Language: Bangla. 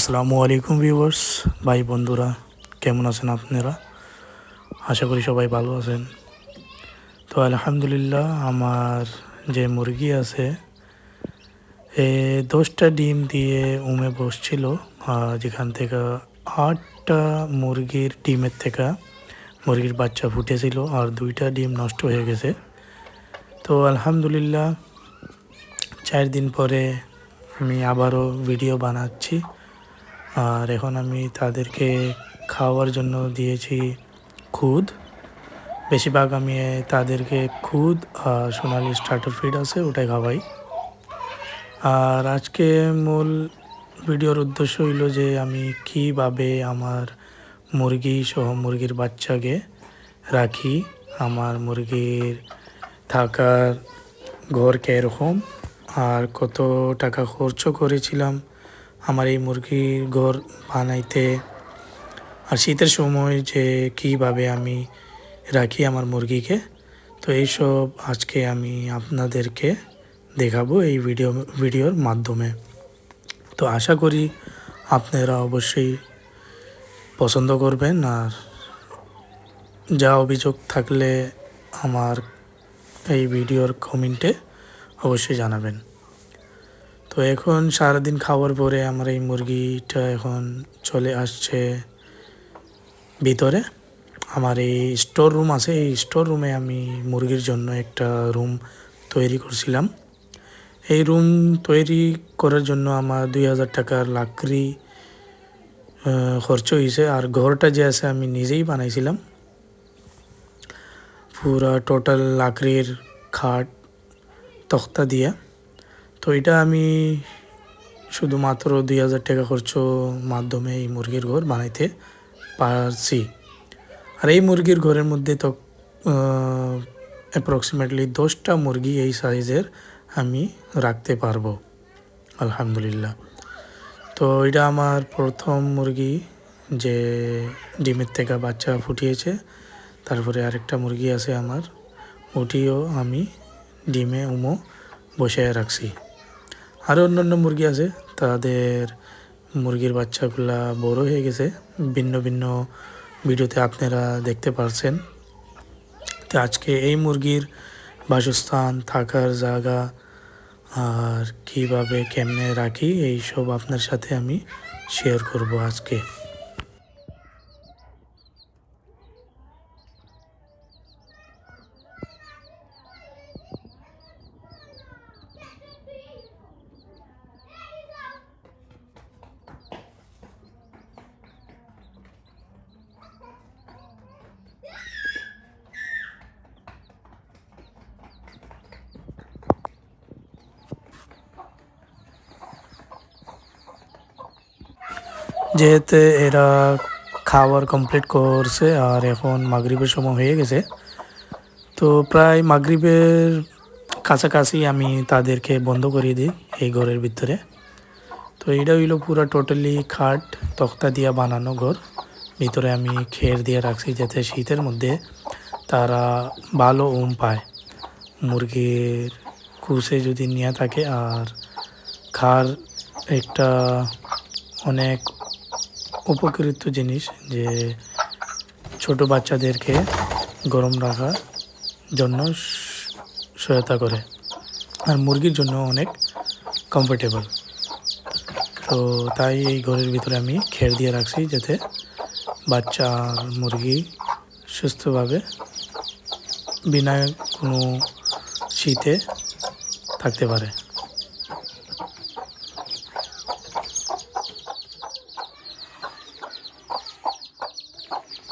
আসসালামু আলাইকুম ভিউয়ার্স, ভাই বন্ধুরা, কেমন আছেন আপনারা? আশা করি সবাই ভালো আছেন। তো আলহামদুলিল্লাহ, আমার যে মুরগি আছে, এ দশটা ডিম দিয়ে উমে বসছিল যেখান থেকে আটটা মুরগির ডিমের থেকে মুরগির বাচ্চা ফুটেছিল আর দুইটা ডিম নষ্ট হয়ে গেছে। তো আলহামদুলিল্লাহ, চার দিন পরে আমি আবারও ভিডিও বানাচ্ছি। আর এখন আমি তাদেরকে খাওয়ার জন্য দিয়েছি খুদ। বেশিরভাগ আমি তাদেরকে খুদ আর সোনালি স্টার্টার ফিড আছে, ওটাই খাওয়াই। আর আজকে মূল ভিডিওর উদ্দেশ্য হইল যে আমি কীভাবে আমার মুরগি সহ মুরগির বাচ্চাকে রাখি, আমার মুরগির থাকার ঘর কীরকম আর কত টাকা খরচ করেছিলাম আমার এই মুরগির ঘর বানাইতে আর শীতের সময় যে কীভাবে আমি রাখি আমার মুরগিকে, তো এইসব আজকে আমি আপনাদেরকে দেখাবো এই ভিডিও, ভিডিওর মাধ্যমে। তো আশা করি আপনারা অবশ্যই পছন্দ করবেন আর যা অভিযোগ থাকলে আমার এই ভিডিওর কমেন্টে অবশ্যই জানাবেন। তো এখন সারাদিন খাওয়ার পরে আমার এই মুরগিটা এখন চলে আসছে ভিতরে। আমার এই স্টোর রুম আছে, এই স্টোর রুমে আমি মুরগির জন্য একটা রুম তৈরি করছিলাম। এই রুম তৈরি করার জন্য আমার দুই হাজার টাকার লাকড়ি খরচ হয়েছে আর ঘরটা যে আছে আমি নিজেই বানাইছিলাম। পুরা টোটাল লাকড়ির খাট, তক্তা দিয়ে। তো এটা আমি শুধুমাত্র দুই হাজার টাকা খরচ মাধ্যমে এই মুরগির ঘর বানাইতে পারছি। আর এই মুরগির ঘরের মধ্যে তো অ্যাপ্রক্সিমেটলি দশটা মুরগি এই সাইজের আমি রাখতে পারব, আলহামদুলিল্লাহ। তো এটা আমার প্রথম মুরগি যে ডিমের থেকে বাচ্চা ফুটিয়েছে, তারপরে আরেকটা মুরগি আছে আমার, ওটিও আমি ডিমে, উমো বসায় রাখছি। আরও অন্য মুরগি আছে। তাদের মুরগির বাচ্চাগুলা বড় হয়ে গেছে। ভিন্ন ভিন্ন ভিডিওতে আপনারা দেখতে পারছেন। তো আজকে এই মুরগির বাসস্থান থাকার জায়গা আর কীভাবে কেমনে রাখি এই সব আপনার সাথে আমি শেয়ার করব আজকে। যেহেতু এরা খাবার কমপ্লিট করছে আর এখন মাগরিবের সময় হয়ে গেছে, তো প্রায় মাগরিবের কাছাকাছি আমি তাদেরকে বন্ধ করিয়ে দিই এই ঘরের ভিতরে। তো এটা হইল পুরো টোটালি খাট, তক্তা দিয়া বানানো ঘর। ভিতরে আমি খের দিয়ে রাখছি যাতে শীতের মধ্যে তারা ভালো উম পায়। মুরগির কুসে যদি নিয়ে থাকে আর খার একটা অনেক উপকৃত জিনিস যে ছোট বাচ্চাদেরকে গরম রাখার জন্য সহায়তা করে। আর মুরগির জন্য অনেক কমফোর্টেবল তো তাই এই ঘরের ভিতরে আমি খের দিয়ে রাখছি যাতে বাচ্চা মুরগি সুস্থভাবে বিনা কোনো শীতে থাকতে পারে।